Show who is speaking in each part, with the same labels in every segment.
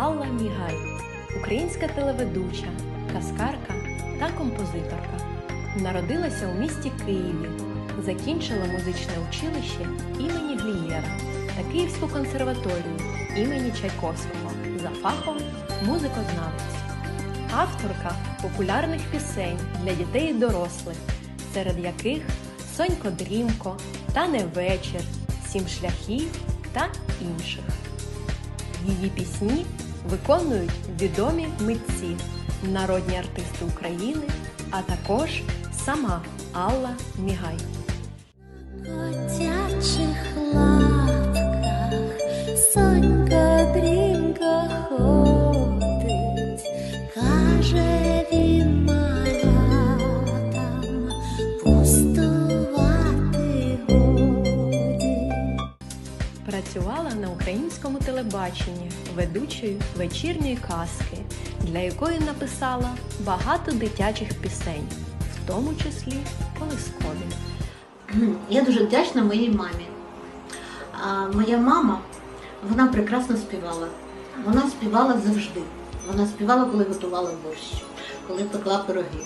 Speaker 1: Алла Мігай, українська телеведуча, казкарка та композиторка. Народилася у місті Києві, закінчила музичне училище імені Глієра та Київську консерваторію імені Чайковського за фахом музикознавець. Авторка популярних пісень для дітей і дорослих, серед яких Сонько Дрімко, Тане вечір, Сім шляхів та інших. Її пісні виконують відомі митці, народні артисти України, а також сама Алла Мігай.
Speaker 2: котячих лапках сонька
Speaker 1: ведучою вечірньої казки, для якої написала багато дитячих пісень, в тому числі колискові.
Speaker 3: Я дуже вдячна моїй мамі. А, моя мама, вона прекрасно співала. Вона співала завжди. Вона співала, коли готувала борщ, коли пекла пироги,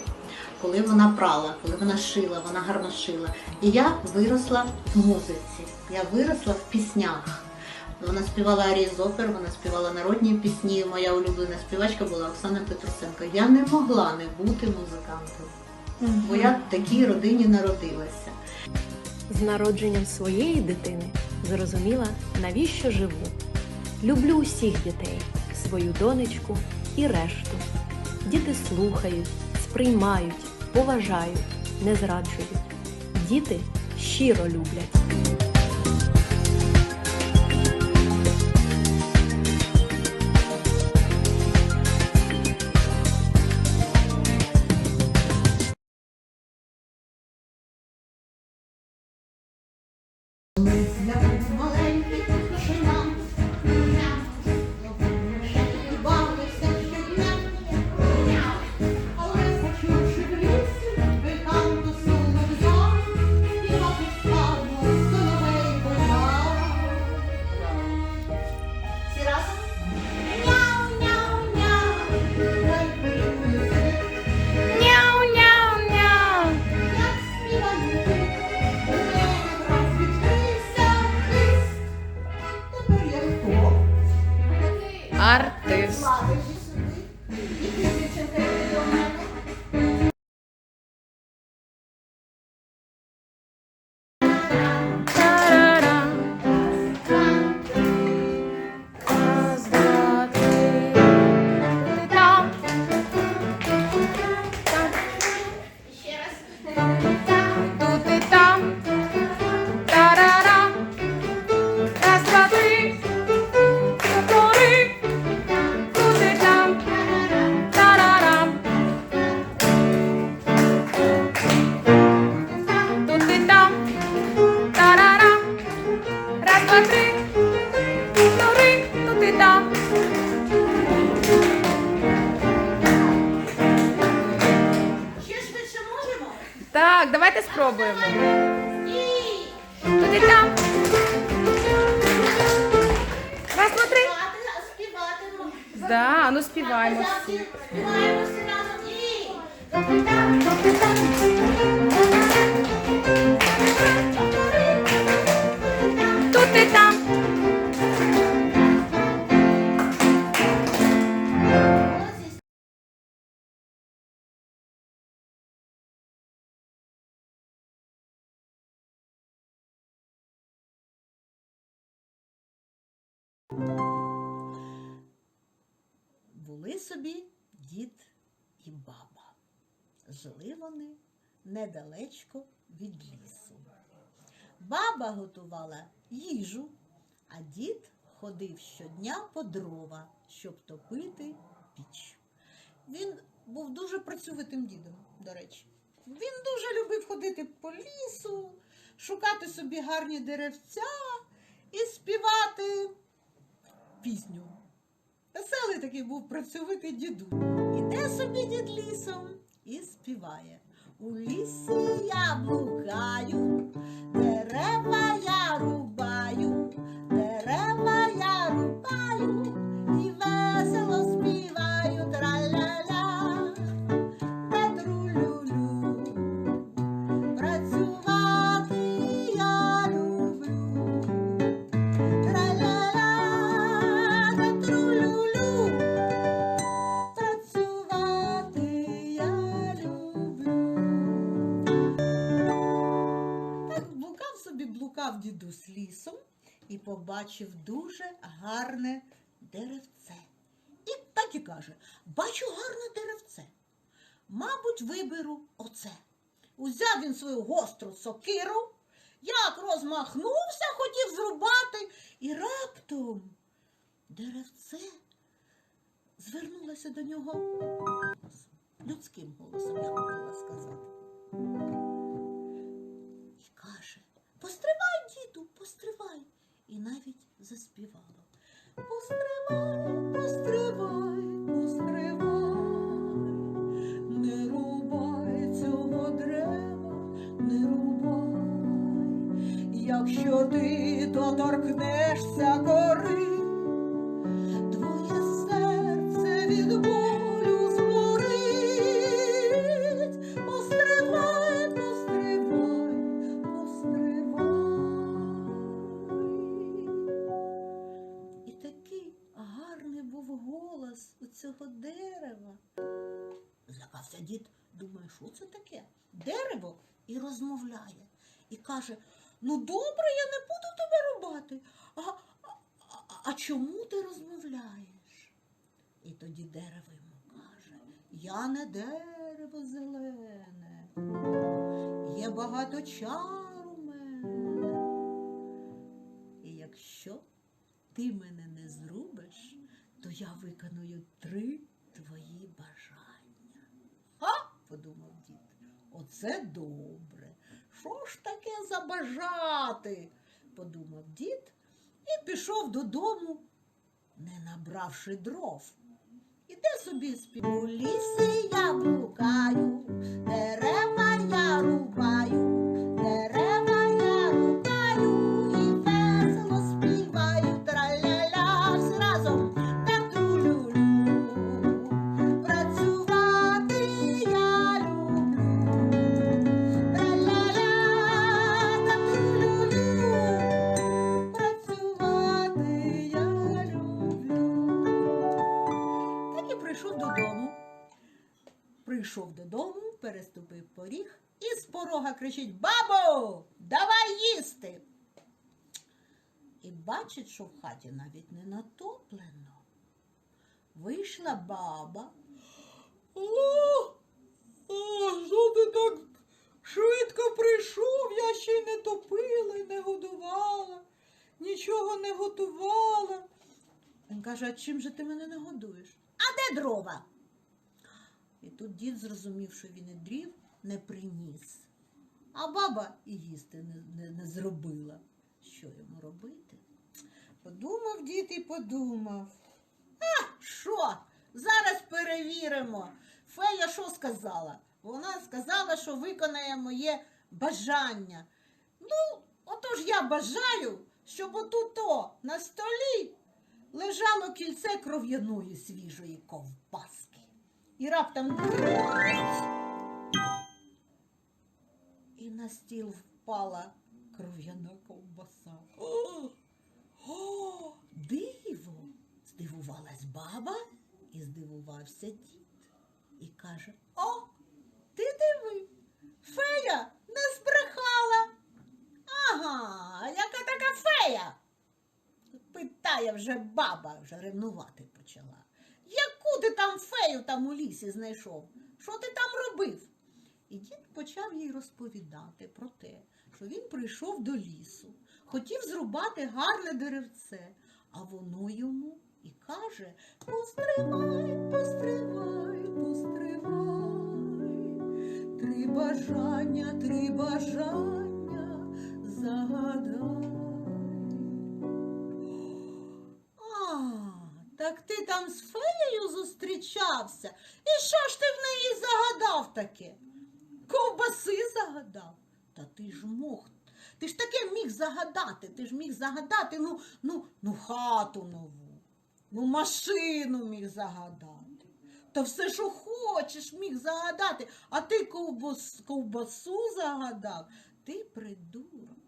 Speaker 3: коли вона прала, коли вона шила, вона гарно шила. І я виросла в музиці, я виросла в піснях. Вона співала арії з опер, вона співала народні пісні. Моя улюблена співачка була Оксана Петрусенко. Я не могла не бути музикантом, бо я в такій родині народилася.
Speaker 1: З народженням своєї дитини зрозуміла, навіщо живу. Люблю усіх дітей, свою донечку і решту. Діти слухають, сприймають, поважають, не зраджують. Діти щиро люблять.
Speaker 2: Артист. Так, давайте спробуємо. Туди там. Раз, два, три. Да, ну співаємо.
Speaker 3: Співаємо всі разом. Ні. Були собі дід і баба. Жили вони недалечко від лісу. Баба готувала їжу, а дід ходив щодня по дрова, щоб топити піч. Він був дуже працьовитим дідом, до речі. Він дуже любив ходити по лісу, шукати собі гарні деревця і співати пісню. Веселий такий був працьовитий діду. Іде собі дід лісом і співає. У лісі я блукаю, дерева я рубаю, дерева я рубаю, побачив дуже гарне деревце. І так і каже: бачу гарне деревце. Мабуть, виберу оце. Узяв він свою гостру сокиру, як розмахнувся, хотів зрубати, і раптом деревце звернулося до нього людським голосом, я хотіла сказати. І каже: Постривай, діду, постривай. І навіть заспівало. Постривай, цього дерева. Злякався дід, думає, що це таке? Дерево і розмовляє. І каже: Ну добре, я не буду тебе рубати. А, а, а, а чому ти розмовляєш? І тоді дерево йому каже: Я не дерево зелене, є багато чар у мене. І якщо ти мене не зрубиш, то я виконую три твої бажання. А, подумав дід, оце добре. Що ж таке забажати? подумав дід і пішов додому, не набравши дров. Іде собі спів. У лісі я блукаю, дерева я рубаю, кричить Бабо, давай їсти. І бачить, що в хаті навіть не натоплено. Вийшла баба. О, о, що ти так швидко прийшов? Я ще й не топила, й не годувала, нічого не готувала. Він каже, а чим же ти мене не годуєш? А де дрова? І тут дід зрозумів, що він і дрів не приніс. А баба і їсти не, не, не зробила. Що йому робити? Подумав дід і подумав. А, що? Зараз перевіримо. Фея що сказала? Вона сказала, що виконає моє бажання. Ну, отож я бажаю, щоб отуто на столі лежало кільце кров'яної свіжої ковбаски. І раптом на стіл впала кров'яна ковбаса. О, о, диво! Здивувалась баба і здивувався дід. І каже: О, ти диви, фея не збрехала. Ага, яка така фея? Питає вже баба, вже ревнувати почала. Яку ти там фею там у лісі знайшов? Що ти там робив? І дід почав їй розповідати про те, що він прийшов до лісу, хотів зрубати гарне деревце, а воно йому і каже: Постривай, постривай, постривай, три бажання, три бажання загадай. Так ти там з феєю зустрічався. І що ж ти в неї загадав таке? Ковбаси загадав. Та ти ж мог. Ти ж таке міг загадати. Ти ж міг загадати, ну, ну, ну, хату нову, ну, машину міг загадати. Та все, що хочеш, міг загадати, а ти ковбас, ковбасу загадав. Ти придурок.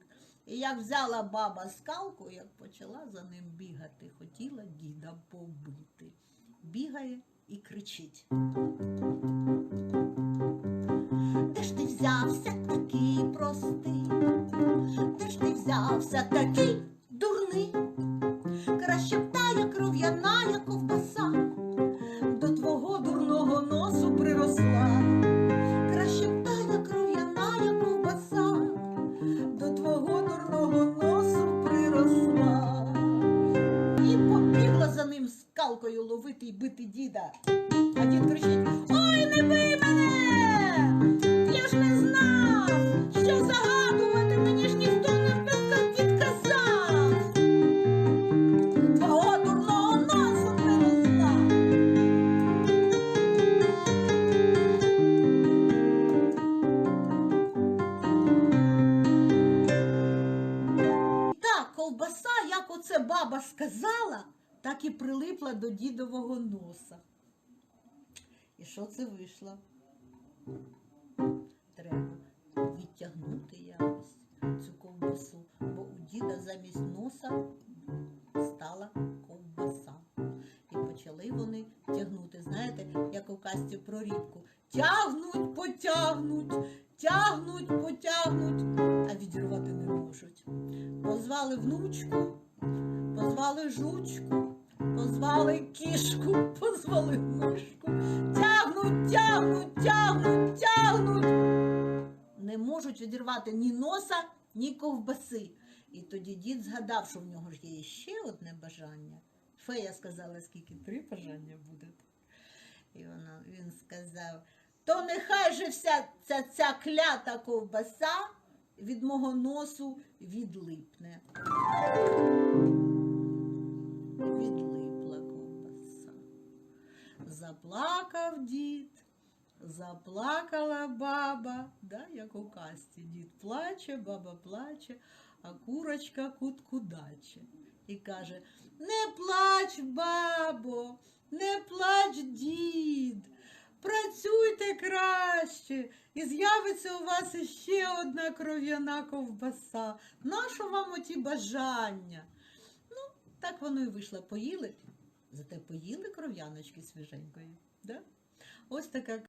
Speaker 3: І як взяла баба скалку, як почала за ним бігати, хотіла діда побити. Бігає і кричить. Де ж ти взявся такий простий? Де ж ти взявся все-таки дурний. Так і прилипла до дідового носа. І що це вийшло? Треба відтягнути якось цю ковбасу, бо у діда замість носа стала ковбаса. І почали вони тягнути. Знаєте, як у касті про рібку. Тягнуть, потягнуть, тягнуть, потягнуть, а відірвати не можуть. Позвали внучку, позвали жучку, позвали кішку, позвали мишку. Тягнуть, тягнуть, тягнуть, тягнуть. Не можуть відірвати ні носа, ні ковбаси. І тоді дід згадав, що в нього ж є ще одне бажання. Фея сказала, скільки три бажання буде. І вона, він сказав, то нехай же вся ця, ця клята ковбаса від мого носу відлипне. Ковбаса. Заплакав дід, заплакала баба, да, як у касті. Дід плаче, баба плаче, а курочка куткудаче. І каже: Не плач, бабо, не плач, дід. Працюйте краще, і з'явиться у вас іще одна кров'яна ковбаса. Нащо вам оті бажання? Ну, так воно і вийшло. Поїли, зате поїли кров'яночки свіженької. Да? Ось така